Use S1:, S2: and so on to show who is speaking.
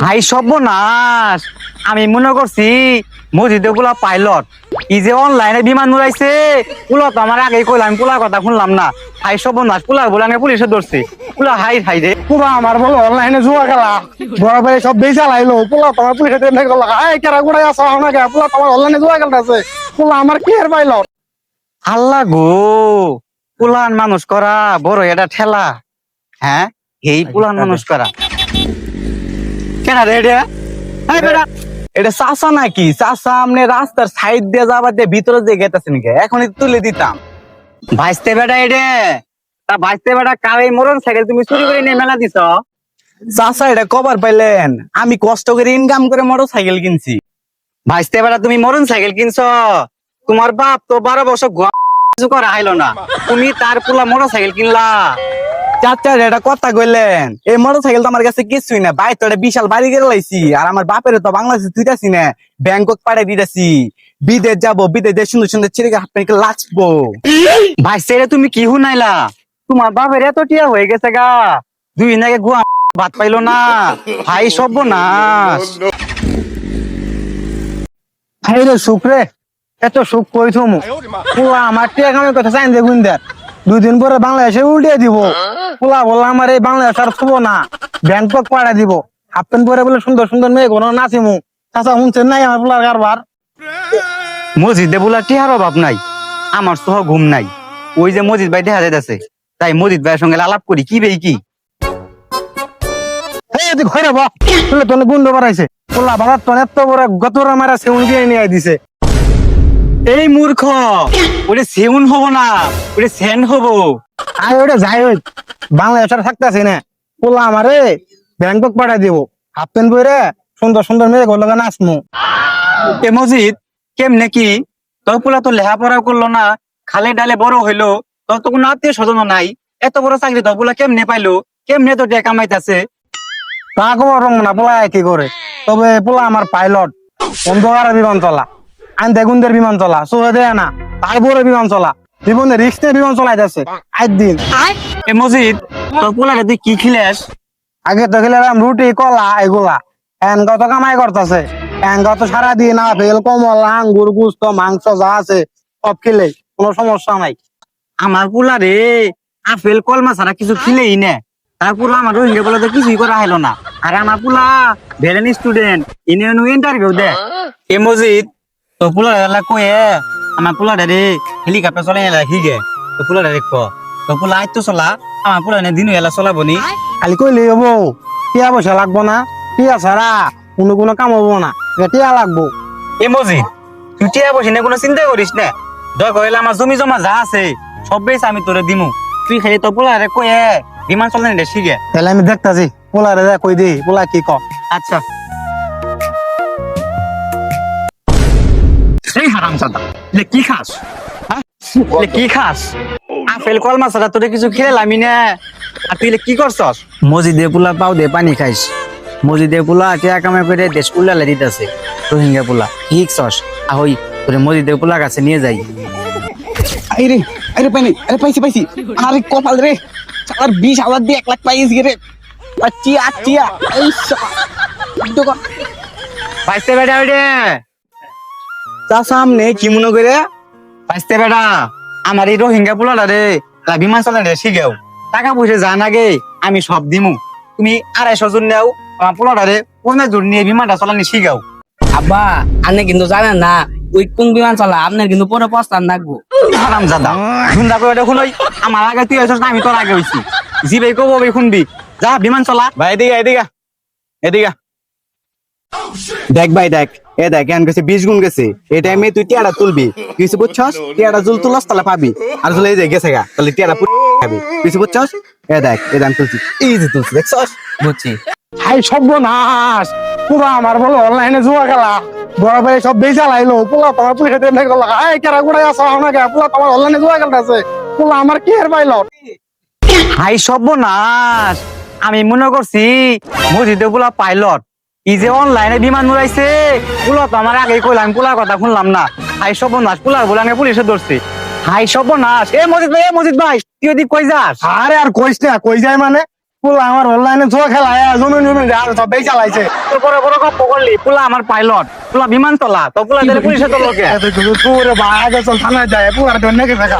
S1: High সর্বনাশ। আমি মনে করছি মসজিদে গুলা পাইলট। ই যে অনলাইনে বিমান উড়াইছে পুলা তো আমার আগে কইলাম পুলার কথা শুনলাম না। হাই সর্বনাশ পুলার বলে আমি পুলিশে ধরছে। পুলা হাই হাই রে।
S2: পুরা আমার বলো অনলাইনে জুয়া খেলা। বড় ভাই সব বেচা লাইলো পোলা তোমার পুলিশে গেল। এই কেরা গুড়াই আসা আমাকে পোলা তোমার অনলাইনে জুয়া খেলতেছে পোলা আমার কি এর পাইলো
S1: আল্লাহ গো পুলান মানুষ করা বড় এটা ঠেলা। হ্যাঁ এই পুলান মানুষ করা। কেন রে এটা? বেটা।
S2: এটা চাষা নাকি? চাষা রাস্তার সাইড দিয়ে যাবার দিয়ে ভিতরে গেতেছেন কে এখনই তুলে দিতাম।
S1: ভাইস্তে বেটা এটা। তা ভাইস্তে বেটা কার মোটর সাইকেল তুমি চুরি করে নিয়ে মেলা দিছ?
S2: চাষা এটা কবার পাইলেন? আমি কষ্ট করে ইনকাম করে মোটর সাইকেল কিনছি।
S1: ভাইস্তে বেটা তুমি মরণ সাইকেল কিনছ? তোমার বাপ তো বারো বছর গোয়া করা হাইলো না। তুমি তার পুলা মোটর সাইকেল কিনলা।
S2: কথা কইলেন। এই কাছে কিছুই না। ভাই, তো বিশাল বাড়ি আর আমার বাপের তো বাংলাদেশে দিতেছি না। বিদেশ যাব লাচবো।
S1: রে তুমি কি হুনাইলা? তোমার বাপের এত টিয়া হয়ে গেছে গা। দুই আগে গুয়া ভাত পাইলো না। ভাই, সর্বনাশ।
S2: হাই রে, সুখ রে। এত সুখ কই থমু? আমার টিয়া কথা চাইন দেখুন দেখ দুদিন পরে বাংলাদেশে উল্টিয়ে দিব। পুলা বললাম আমার এই বাংলাদেশ আর থবো না। ব্যাংকক পাড়া দিব। হাফ প্যান্ট পরে বলে সুন্দর সুন্দর মেয়ে কোনো নাচিমু। চাচা শুনছেন নাই আমার পোলার কারবার?
S1: মসজিদে বলা টিহার অভাব নাই। আমার সহ ঘুম নাই। ওই যে মসজিদ ভাই দেখা যাইতেছে। তাই মসজিদ ভাইয়ের সঙ্গে আলাপ করি কি বেই কি?
S2: ঘরে বা। তুলে তোনে গুন্ড বাড়াইছে। পোলা বাবার তো এত বড় গতরা মারা সে উনকে নিয়ে দিছে
S1: এই মূর্খ ওরে সেউন হব না ওরে সেন হব।
S2: আয় ওটা যাই হই বাংলাদেশ আর থাকতেছি না। পোলা আমারে ব্যাংকক পাঠাই দিব। হাফ প্যান্ট পরে সুন্দর সুন্দর মেয়ে গুলো নাচমু।
S1: এ মসজিদ কেমনে কি? তোর পোলা তো লেখাপড়া করল না খালে ডালে বড় হইল তোর তো কোনো আত্মীয় স্বজন নাই। এত বড় চাকরি তোর পোলা কেমনে পাইলো? কেমনে তো টাকা কামাইতাছে
S2: তা খবর রং না পোলা কি করে। তবে পোলা আমার পাইলট অন্ধকার বিমান চলা আইন দেগুনদের বিমান চলা সোহে দেয় না তারপরে বিমান চলা। জীবনে রিক্স নিয়ে বিমান চলাই যাচ্ছে আজ দিন।
S1: এ মসজিদ তোর পোলারে তুই কি খিলেস?
S2: আগে তো খেলাম রুটি কলা এগুলা। এন কত কামাই করতেছে? এন কত সারাদিন আপেল কমলা আঙ্গুর গুস্ত মাংস যা আছে সব খেলে কোনো সমস্যা নাই।
S1: আমার পোলা রে আপেল কলমা ছাড়া কিছু খিলেই না। তার পোলা আমার রোহিঙ্গা পোলা তো কিছুই করা হলো না। আর আমার পোলা ভেলেন স্টুডেন্ট ইনে ইন্টারভিউ দে এ মসজিদ তো পোলা এলা কয়ে আমার পোলা রে হেলিকপ্টার চলে এলা হিগে। তো পোলা রে ক তো পোলা আইতো চলা আমার পোলা নে দিন এলা চলাবো নি
S2: খালি কইলে হব টিয়া পয়সা লাগবো না টিয়া ছাড়া কোনো কোনো কাম হব না টিয়া লাগবো।
S1: এ মসজিদ তুই টিয়া বসে না কোনো চিন্তা করিস না? দয় কইলে আমার জমি জমা যা আছে সব বেশ আমি তোরে দিমু। তুই খালি তো পোলা রে কয়ে বিমান চলে নে শিখে
S2: তাহলে আমি দেখতাছি পোলা রে কই দি পোলা কি ক।
S1: আচ্ছা। হারাম সাদা লে কি খাস? হ্যাঁ? লে কি খাস? আপেল কলমা ছাড়া তোরে কিছু খেলামি না। আর তুই কি করছস? মসজিদে পোলা পাও দে পানি খাইস। মসজিদে পোলা টিয়া কামে করে দেশ উল্লালে দিতেছে রোহিঙ্গা পোলা। ঠিক সস আহই তোরে মসজিদে পোলা কাছে নিয়ে যাই।
S3: আরে আরে পাইনি আরে পাইছি পাইছি। আরে কপাল রে চালার বিশ হাজার দিয়ে এক লাখ পাইছি রে। আচ্ছিয়া আচ্ছিয়া এই দোকান
S1: পাইতে বেটা ওইডে।
S2: তা সামনে কি মনে করে?
S1: পাইতে বেটা আমার এই রোহিঙ্গা পোলাটা রে বিমান চালান রে শিখেও টাকা পয়সা জান আগে আমি সব দিমু। তুমি আড়াইশো জন নেও আমার পোলাটা রে পনেরো জন নিয়ে বিমানটা চালানি শিখাও
S4: আব্বা আপনি কিন্তু জানেন না ওই কোন বিমান চলা আপনার কিন্তু পরে প্রস্তাব রাখব
S1: হারাম জাদা শুনদা করে দেখুন ওই আমার আগে তুই হয়েছিস না আমি তোর আগে হইছি। জি ভাই কবো ভাই শুনবি? যা বিমান চলা।
S2: ভাই এদিকে এদিকে এদিকে। দেখ ভাই দেখ। এ দেখ এন গেছে বিশ গুণ গেছে। এই টাইমে তুই টিয়াটা তুলবি। কিছু বুঝছস? টিয়াটা জুল তুলস তাহলে পাবি। আর জুল এই যে গেছে গা তাহলে টিয়াটা পুরো খাবি। কিছু বুঝছস? এ দেখ এ দাম তুলছি। এই যে তুলছি দেখছস?
S1: বুঝছি।
S2: হাই সর্বনাশ! পুরো আমার বলো অনলাইনে জুয়া খেলা। বড় ভাই সব বেচা লাইলো পোলা তোমার পুলিশে ট্রেনে গেল এই কেরা গুড়াই আসা আমাকে পোলা তোমার অনলাইনে জুয়া খেলতেছে পোলা আমার কি এর পাইলো?
S1: হাই সর্বনাশ! আমি মনে করছি মসজিদে গুলা পাইলট ই যে অনলাইনে বিমান উড়াইছে পুলা তো আমার আগেই কইলাম পুলার কথা শুনলাম না। হাই সব নাচ পুলার বলে পুলিশে ধরছি। হাই সব নাচ এ মজিদ ভাই এ মজিদ ভাই তুই ওদিক কই যাস?
S2: আরে আর কইস না কই যায় মানে? পুলা আমার অনলাইনে জোয়া খেলা জমিন জমিন আর সবাই চালাইছে।
S1: তোর বড় বড় গপ্প করলি পুলা আমার পাইলট পুলা বিমান তোলা তো পুলা ধরে পুলিশে তোর লোকে
S2: পুরো বাগে চল থানায় যায় পুলার জন্য কে থাকা।